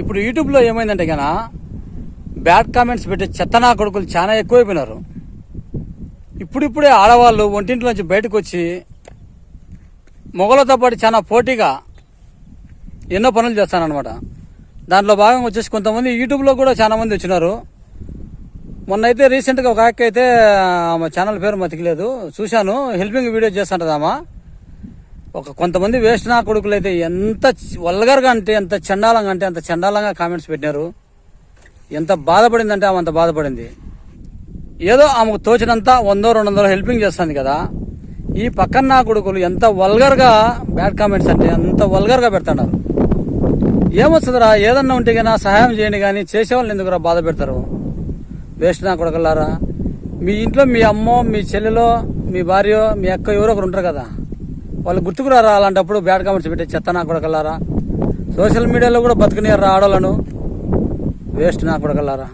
ఇప్పుడు యూట్యూబ్లో ఏమైందంటే కన్నా బ్యాడ్ కామెంట్స్ పెట్టే చెత్తనా కొడుకులు చాలా ఎక్కువైపోయినారు. ఇప్పుడిప్పుడే ఆడవాళ్ళు ఒంటింట్లోంచి బయటకు వచ్చి మొగలతో పాటు చాలా పోటీగా ఎన్నో పనులు చేస్తానన్నమాట. దాంట్లో భాగంగా వచ్చేసి కొంతమంది యూట్యూబ్లో కూడా చాలా మంది వచ్చినారు. మొన్న అయితే రీసెంట్గా ఒక అక్క అయితే ఆమె ఛానల్ పేరు మతికిలేదు చూశాను హెల్పింగ్ వీడియో చేస్తుంటది ఆమె. ఒక కొంతమంది వేస్ట్ నా కొడుకులు అయితే ఎంత వల్గర్గా అంటే ఎంత చండాలంగా అంటే అంత చండాలంగా కామెంట్స్ పెట్టినారు. ఎంత బాధపడిందంటే ఆమె అంత బాధపడింది. ఏదో ఆమెకు తోచినంత వందో రెండు వందలు హెల్పింగ్ చేస్తుంది కదా. ఈ పక్కన నా కొడుకులు ఎంత వల్గర్గా బ్యాడ్ కామెంట్స్ అంటే అంత వల్గర్గా పెడుతున్నారు. ఏమొస్తుందిరా? ఏదన్నా ఉంటే కానీ సహాయం చేయండి కానీ చేసేవాళ్ళని ఎందుకురా బాధ పెడతారు? వేస్ట్ నా కొడుకులారా? మీ ఇంట్లో మీ అమ్మో మీ చెల్లెలో మీ భార్య మీ అక్క ఎవరో ఒకరు ఉంటారు కదా. వాళ్ళు గుర్తుకురారా అలాంటప్పుడు బ్యాడ్ కామెంట్స్ పెట్టే చెత్త నా కొడకల్లారా? సోషల్ మీడియాలో కూడా బతుకునేరా ఆడోళ్ళను వేస్ట్ నా కొడకల్లారా?